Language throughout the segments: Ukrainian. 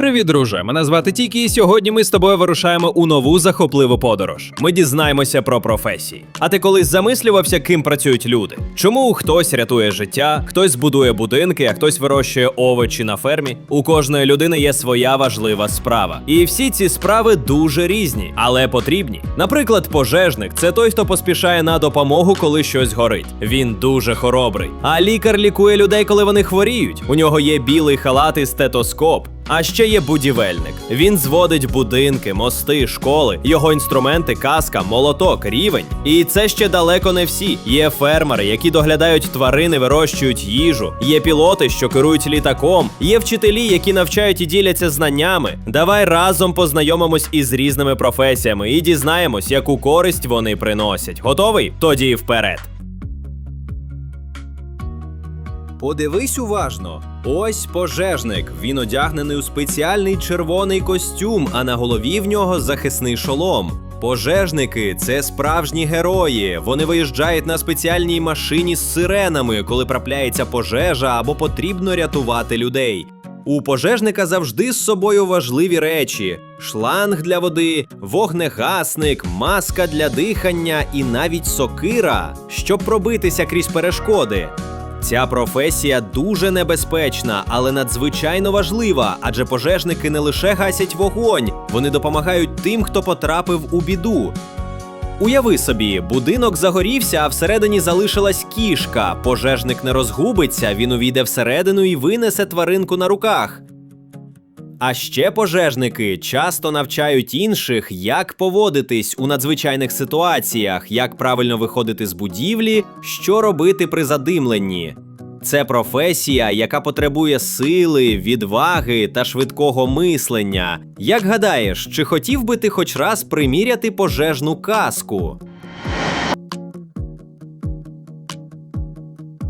Привіт, друже! Мене звати Тікі, і сьогодні ми з тобою вирушаємо у нову захопливу подорож. Ми дізнаємося про професії. А ти колись замислювався, ким працюють люди? Чому хтось рятує життя, хтось будує будинки, а хтось вирощує овочі на фермі? У кожної людини є своя важлива справа. І всі ці справи дуже різні, але потрібні. Наприклад, пожежник це той, хто поспішає на допомогу, коли щось горить. Він дуже хоробрий. А лікар лікує людей, коли вони хворіють. У нього є білий халат і стетоскоп. А ще є будівельник. Він зводить будинки, мости, школи, його інструменти, каска, молоток, рівень. І це ще далеко не всі. Є фермери, які доглядають тварини, вирощують їжу. Є пілоти, що керують літаком. Є вчителі, які навчають і діляться знаннями. Давай разом познайомимось із різними професіями і дізнаємось, яку користь вони приносять. Готовий? Тоді вперед. Подивись уважно. Ось пожежник. Він одягнений у спеціальний червоний костюм, а на голові в нього захисний шолом. Пожежники це справжні герої. Вони виїжджають на спеціальній машині з сиренами, коли трапляється пожежа або потрібно рятувати людей. У пожежника завжди з собою важливі речі: шланг для води, вогнегасник, маска для дихання і навіть сокира, щоб пробитися крізь перешкоди. Ця професія дуже небезпечна, але надзвичайно важлива, адже пожежники не лише гасять вогонь, вони допомагають тим, хто потрапив у біду. Уяви собі, будинок загорівся, а всередині залишилась кішка. Пожежник не розгубиться, він увійде всередину і винесе тваринку на руках. А ще пожежники часто навчають інших, як поводитись у надзвичайних ситуаціях, як правильно виходити з будівлі, що робити при задимленні. Це професія, яка потребує сили, відваги та швидкого мислення. Як гадаєш, чи хотів би ти хоч раз приміряти пожежну каску?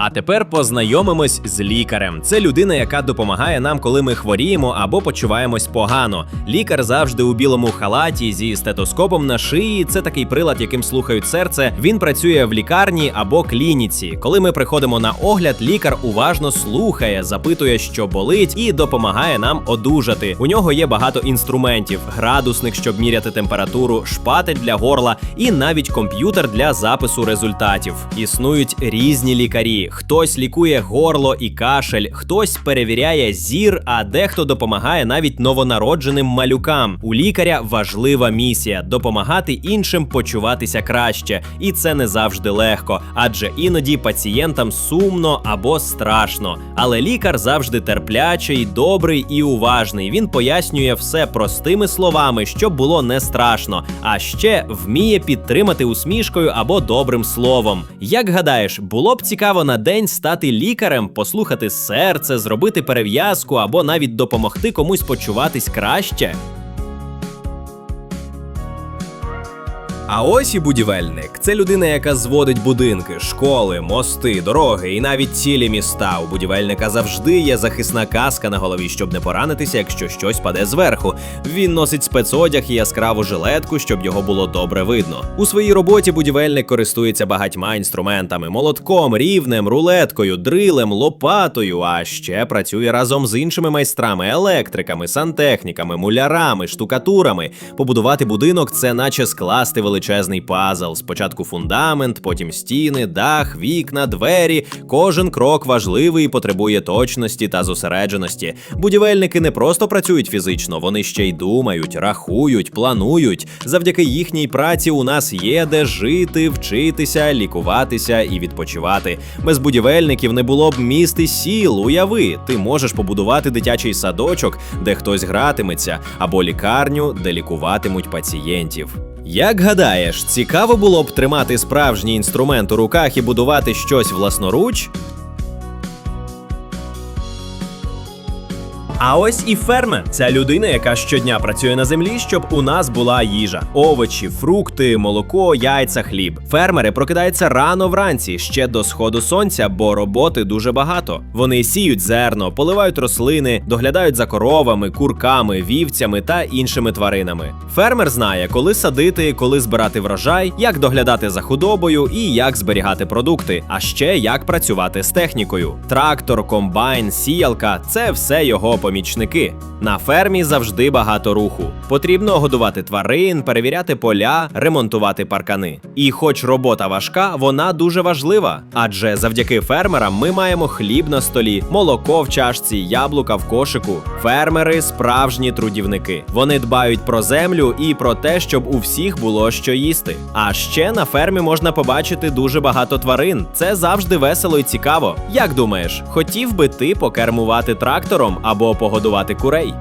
А тепер познайомимось з лікарем. Це людина, яка допомагає нам, коли ми хворіємо або почуваємось погано. Лікар завжди у білому халаті зі стетоскопом на шиї. Це такий прилад, яким слухають серце. Він працює в лікарні або клініці. Коли ми приходимо на огляд, лікар уважно слухає, запитує, що болить, і допомагає нам одужати. У нього є багато інструментів: градусник, щоб міряти температуру, шпатель для горла і навіть комп'ютер для запису результатів. Існують різні лікарі. Хтось лікує горло і кашель, хтось перевіряє зір, а дехто допомагає навіть новонародженим малюкам. У лікаря важлива місія допомагати іншим почуватися краще, і це не завжди легко, адже іноді пацієнтам сумно або страшно. Але лікар завжди терплячий, добрий і уважний. Він пояснює все простими словами, щоб було не страшно, а ще вміє підтримати усмішкою або добрим словом. Як гадаєш, було б цікаво на день стати лікарем, послухати серце, зробити перев'язку або навіть допомогти комусь почуватись краще? А ось і будівельник. Це людина, яка зводить будинки, школи, мости, дороги і навіть цілі міста. У будівельника завжди є захисна каска на голові, щоб не поранитися, якщо щось паде зверху. Він носить спецодяг і яскраву жилетку, щоб його було добре видно. У своїй роботі будівельник користується багатьма інструментами: молотком, рівнем, рулеткою, дрилем, лопатою. А ще працює разом з іншими майстрами, електриками, сантехніками, мулярами, штукатурами. Побудувати будинок це наче скласти величезний пазл. Спочатку фундамент, потім стіни, дах, вікна, двері. Кожен крок важливий і потребує точності та зосередженості. Будівельники не просто працюють фізично, вони ще й думають, рахують, планують. Завдяки їхній праці у нас є де жити, вчитися, лікуватися і відпочивати. Без будівельників не було б міст і сіл. Уяви, ти можеш побудувати дитячий садочок, де хтось гратиметься, або лікарню, де лікуватимуть пацієнтів. Як гадаєш, цікаво було б тримати справжній інструмент у руках і будувати щось власноруч? А ось і фермер. Це людина, яка щодня працює на землі, щоб у нас була їжа: овочі, фрукти, молоко, яйця, хліб. Фермери прокидаються рано вранці ще до сходу сонця, бо роботи дуже багато. Вони сіють зерно, поливають рослини, доглядають за коровами, курками, вівцями та іншими тваринами. Фермер знає, коли садити, коли збирати врожай, як доглядати за худобою і як зберігати продукти, а ще як працювати з технікою. Трактор, комбайн, сіялка це все його помічники. На фермі завжди багато руху. Потрібно годувати тварин, перевіряти поля, ремонтувати паркани. І хоч робота важка, вона дуже важлива. Адже завдяки фермерам ми маємо хліб на столі, молоко в чашці, яблука в кошику. Фермери справжні трудівники. Вони дбають про землю і про те, щоб у всіх було що їсти. А ще на фермі можна побачити дуже багато тварин. Це завжди весело і цікаво. Як думаєш, хотів би ти покермувати трактором або погодувати курей?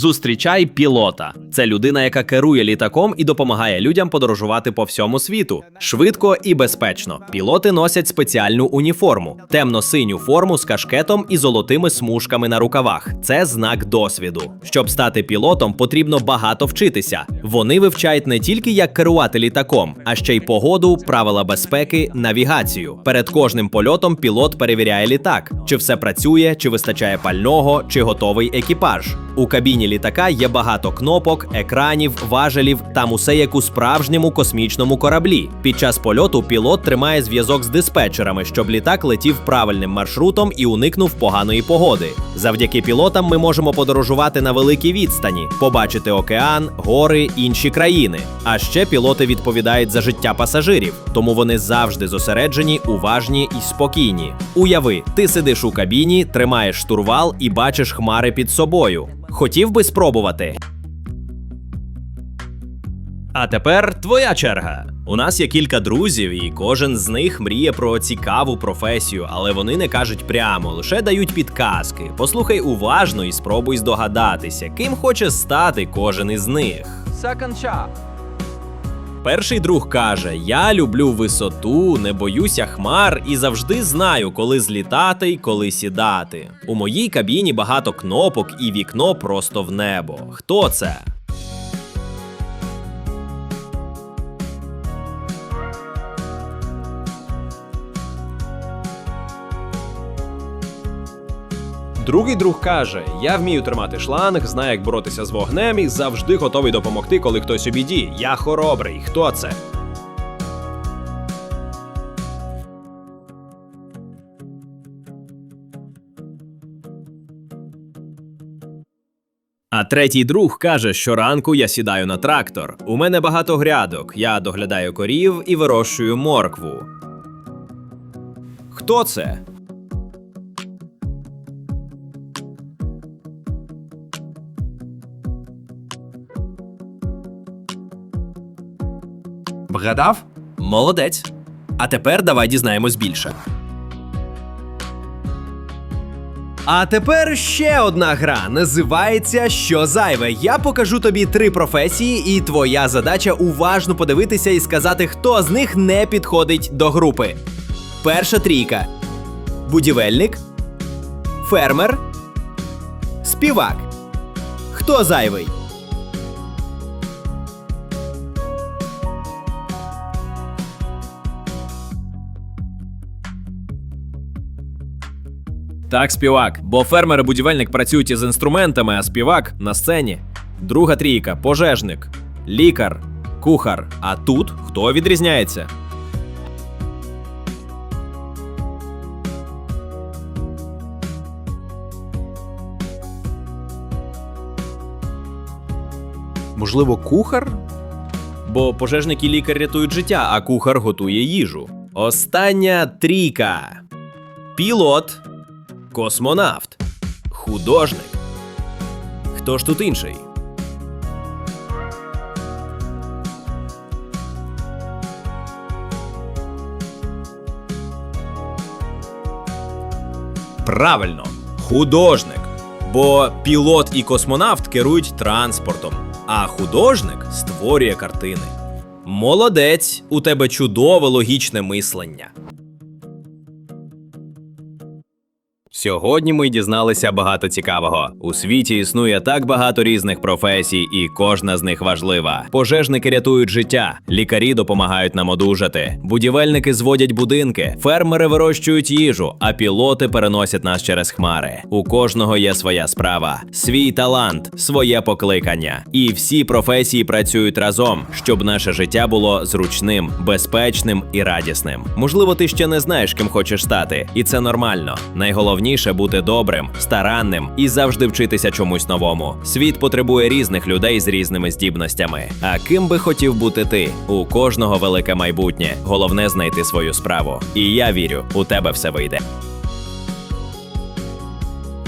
Зустрічай пілота. Це людина, яка керує літаком і допомагає людям подорожувати по всьому світу. Швидко і безпечно. Пілоти носять спеціальну уніформу, темно-синю форму з кашкетом і золотими смужками на рукавах. Це знак досвіду. Щоб стати пілотом, потрібно багато вчитися. Вони вивчають не тільки як керувати літаком, а ще й погоду, правила безпеки, навігацію. Перед кожним польотом пілот перевіряє літак, чи все працює, чи вистачає пального, чи готовий екіпаж. У кабіні літака є багато кнопок, екранів, важелів, там усе як у справжньому космічному кораблі. Під час польоту пілот тримає зв'язок з диспетчерами, щоб літак летів правильним маршрутом і уникнув поганої погоди. Завдяки пілотам ми можемо подорожувати на великій відстані, побачити океан, гори, інші країни. А ще пілоти відповідають за життя пасажирів, тому вони завжди зосереджені, уважні і спокійні. Уяви, ти сидиш у кабіні, тримаєш штурвал і бачиш хмари під собою. Хотів би спробувати. А тепер твоя черга. У нас є кілька друзів, і кожен з них мріє про цікаву професію, але вони не кажуть прямо, лише дають підказки. Послухай уважно і спробуй здогадатися, ким хоче стати кожен із них. Second shot. Перший друг каже: Я люблю висоту, не боюся хмар і завжди знаю, коли злітати й коли сідати. У моїй кабіні багато кнопок і вікно просто в небо. Хто це? Другий друг каже: Я вмію тримати шланг, знаю, як боротися з вогнем і завжди готовий допомогти, коли хтось у біді. Я хоробрий. Хто це? А третій друг каже, що ранку я сідаю на трактор. У мене багато грядок. Я доглядаю корів і вирощую моркву. Хто це? Вгадав? Молодець. А тепер давай дізнаємось більше. А тепер ще одна гра називається Що зайве. Я покажу тобі три професії, і твоя задача уважно подивитися і сказати, хто з них не підходить до групи. Перша трійка: будівельник, фермер, співак. Хто зайвий? Так, співак. Бо фермер і будівельник працюють із інструментами, а співак на сцені. Друга трійка пожежник, лікар, кухар. А тут хто відрізняється? Можливо, кухар? Бо пожежник і лікар рятують життя, а кухар готує їжу. Остання трійка: пілот, космонавт, художник. Хто ж тут інший? Правильно, художник. Бо пілот і космонавт керують транспортом, а художник створює картини. Молодець, у тебе чудове логічне мислення. Сьогодні ми дізналися багато цікавого. У світі існує так багато різних професій, і кожна з них важлива. Пожежники рятують життя, лікарі допомагають нам одужати, будівельники зводять будинки, фермери вирощують їжу, а пілоти переносять нас через хмари. У кожного є своя справа, свій талант, своє покликання. І всі професії працюють разом, щоб наше життя було зручним, безпечним і радісним. Можливо, ти ще не знаєш, ким хочеш стати, і це нормально. Найголовніше бути добрим, старанним і завжди вчитися чомусь новому. Світ потребує різних людей з різними здібностями. А ким би хотів бути ти? У кожного велике майбутнє. Головне знайти свою справу. І я вірю, у тебе все вийде.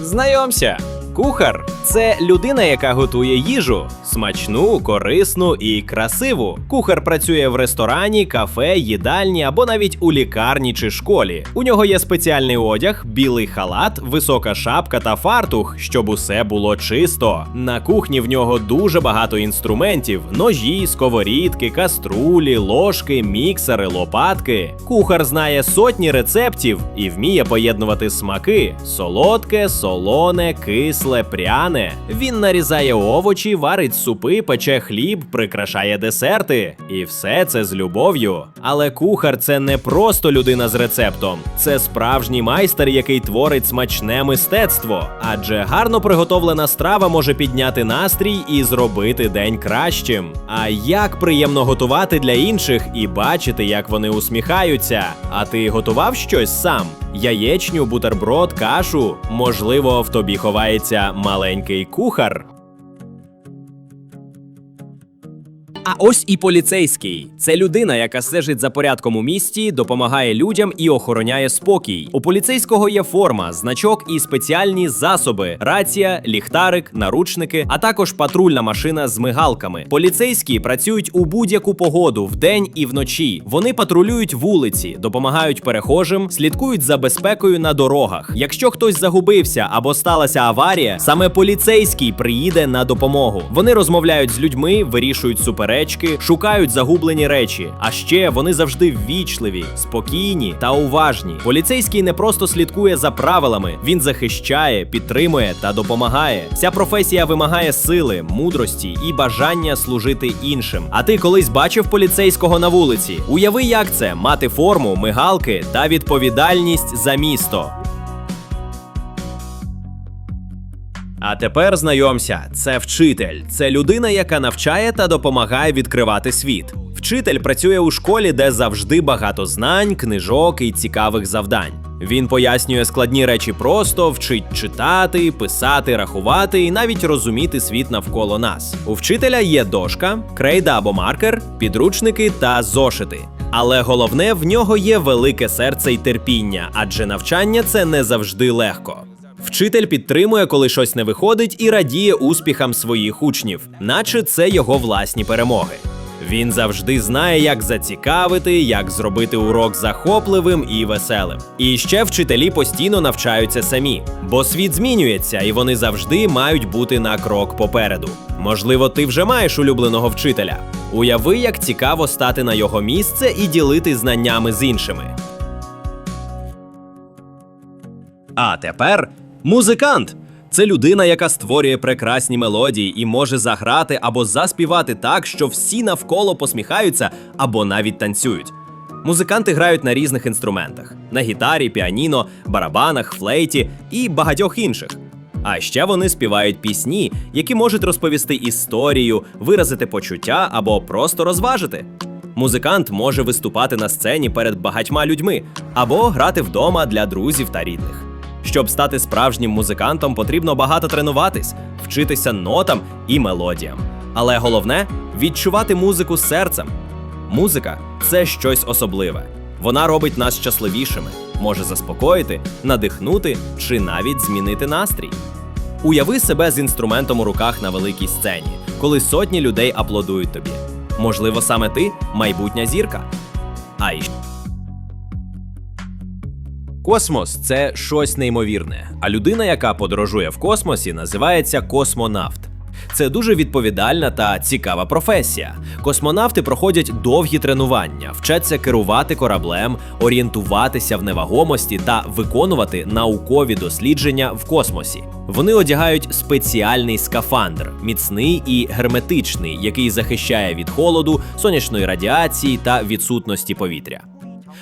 Знайомся. Кухар це людина, яка готує їжу смачну, корисну і красиву. Кухар працює в ресторані, кафе, їдальні або навіть у лікарні чи школі. У нього є спеціальний одяг, білий халат, висока шапка та фартух, щоб усе було чисто. На кухні в нього дуже багато інструментів: ножі, сковорідки, каструлі, ложки, міксери, лопатки. Кухар знає сотні рецептів і вміє поєднувати смаки: солодке, солоне, кисле, пряне. Він нарізає овочі, варить супи, пече хліб, прикрашає десерти. І все це з любов'ю. Але кухар це не просто людина з рецептом, це справжній майстер, який творить смачне мистецтво. Адже гарно приготовлена страва може підняти настрій і зробити день кращим. А як приємно готувати для інших і бачити, як вони усміхаються. А ти готував щось сам? Яєчню, бутерброд, кашу? Можливо, в тобі ховається маленький кухар. А ось і поліцейський. Це людина, яка стежить за порядком у місті, допомагає людям і охороняє спокій. У поліцейського є форма, значок і спеціальні засоби: рація, ліхтарик, наручники, а також патрульна машина з мигалками. Поліцейські працюють у будь-яку погоду вдень і вночі. Вони патрулюють вулиці, допомагають перехожим, слідкують за безпекою на дорогах. Якщо хтось загубився або сталася аварія, саме поліцейський приїде на допомогу. Вони розмовляють з людьми, вирішують суперечки, шукають загублені речі. А ще вони завжди ввічливі, спокійні та уважні. Поліцейський не просто слідкує за правилами, він захищає, підтримує та допомагає. Ця професія вимагає сили, мудрості і бажання служити іншим. А ти колись бачив поліцейського на вулиці? Уяви, як це мати форму, мигалки та відповідальність за місто. А тепер знайомся, це вчитель. Це людина, яка навчає та допомагає відкривати світ. Вчитель працює у школі, де завжди багато знань, книжок і цікавих завдань. Він пояснює складні речі просто, вчить читати, писати, рахувати і навіть розуміти світ навколо нас. У вчителя є дошка, крейда або маркер, підручники та зошити. Але головне в нього є велике серце й терпіння, адже навчання це не завжди легко. Вчитель підтримує, коли щось не виходить, і радіє успіхам своїх учнів, наче це його власні перемоги. Він завжди знає, як зацікавити, як зробити урок захопливим і веселим. І ще вчителі постійно навчаються самі, бо світ змінюється, і вони завжди мають бути на крок попереду. Можливо, ти вже маєш улюбленого вчителя. Уяви, як цікаво стати на його місце і ділити знаннями з іншими. А тепер музикант. Це людина, яка створює прекрасні мелодії і може заграти або заспівати так, що всі навколо посміхаються або навіть танцюють. Музиканти грають на різних інструментах: на гітарі, піаніно, барабанах, флейті і багатьох інших. А ще вони співають пісні, які можуть розповісти історію, виразити почуття або просто розважити. Музикант може виступати на сцені перед багатьма людьми або грати вдома для друзів та рідних. Щоб стати справжнім музикантом, потрібно багато тренуватись, вчитися нотам і мелодіям. Але головне відчувати музику серцем. Музика це щось особливе. Вона робить нас щасливішими, може заспокоїти, надихнути чи навіть змінити настрій. Уяви себе з інструментом у руках на великій сцені, коли сотні людей аплодують тобі. Можливо, саме ти майбутня зірка. А і Космос це щось неймовірне. А людина, яка подорожує в космосі, називається космонавт. Це дуже відповідальна та цікава професія. Космонавти проходять довгі тренування, вчаться керувати кораблем, орієнтуватися в невагомості та виконувати наукові дослідження в космосі. Вони одягають спеціальний скафандр, міцний і герметичний, який захищає від холоду, сонячної радіації та відсутності повітря.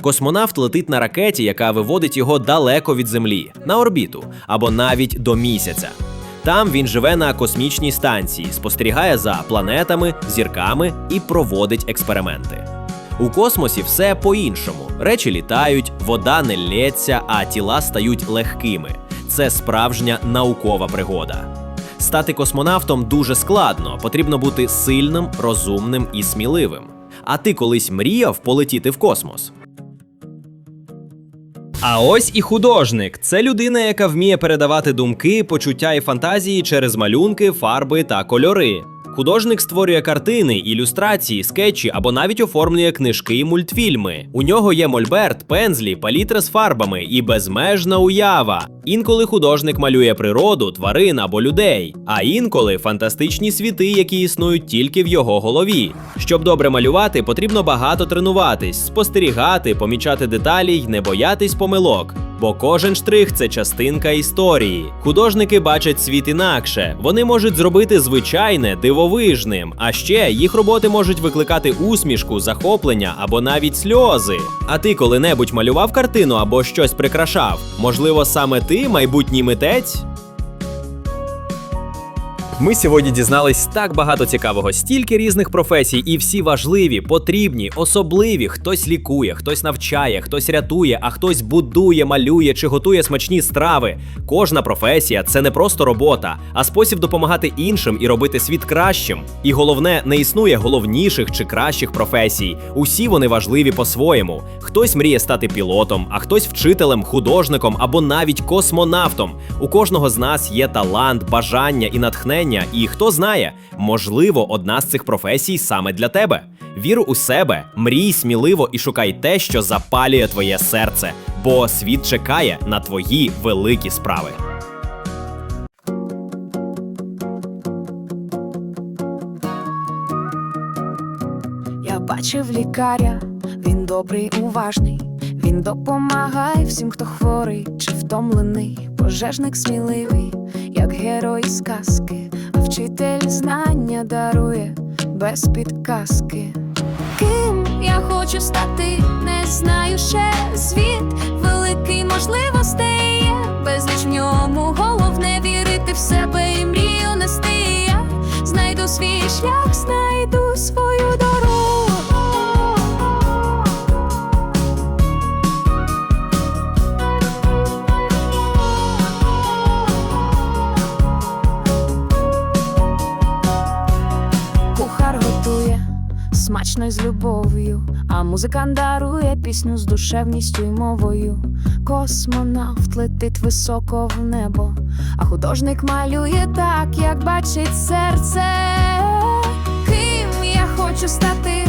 Космонавт летить на ракеті, яка виводить його далеко від Землі, на орбіту або навіть до місяця. Там він живе на космічній станції, спостерігає за планетами, зірками і проводить експерименти. У космосі все по-іншому. Речі літають, вода не лється, а тіла стають легкими. Це справжня наукова пригода. Стати космонавтом дуже складно, потрібно бути сильним, розумним і сміливим. А ти колись мріяв полетіти в космос? А ось і художник. Це людина, яка вміє передавати думки, почуття і фантазії через малюнки, фарби та кольори. Художник створює картини, ілюстрації, скетчі або навіть оформлює книжки і мультфільми. У нього є мольберт, пензлі, палітра з фарбами і безмежна уява. Інколи художник малює природу, тварин або людей, а інколи фантастичні світи, які існують тільки в його голові. Щоб добре малювати, потрібно багато тренуватись, спостерігати, помічати деталі й не боятись помилок. Бо кожен штрих це частинка історії. Художники бачать світ інакше. Вони можуть зробити звичайне дивовижним. А ще їх роботи можуть викликати усмішку, захоплення або навіть сльози. А ти коли-небудь малював картину або щось прикрашав? Можливо, саме ти майбутній митець? Ми сьогодні дізнались так багато цікавого, стільки різних професій, і всі важливі, потрібні, особливі. Хтось лікує, хтось навчає, хтось рятує, а хтось будує, малює чи готує смачні страви. Кожна професія це не просто робота, а спосіб допомагати іншим і робити світ кращим. І головне, не існує головніших чи кращих професій. Усі вони важливі по-своєму. Хтось мріє стати пілотом, а хтось вчителем, художником або навіть космонавтом. У кожного з нас є талант, бажання і натхнення. І хто знає, можливо, одна з цих професій саме для тебе. Вір у себе, мрій сміливо і шукай те, що запалює твоє серце, бо світ чекає на твої великі справи. Я бачив лікаря, він добрий, уважний. Він допомагає всім, хто хворий чи втомлений. Пожежник сміливий, як герой з казки, а вчитель знання дарує без підказки. Ким я хочу стати, не знаю ще світ великий можливостей є, безліч в ньому головне вірити в себе і мрію нести. Я знайду свій шлях, знайду свою смачно з любов'ю, а музикант дарує пісню з душевністю й мовою. Космонавт летить високо в небо, а художник малює так, як бачить серце. Ким я хочу стати,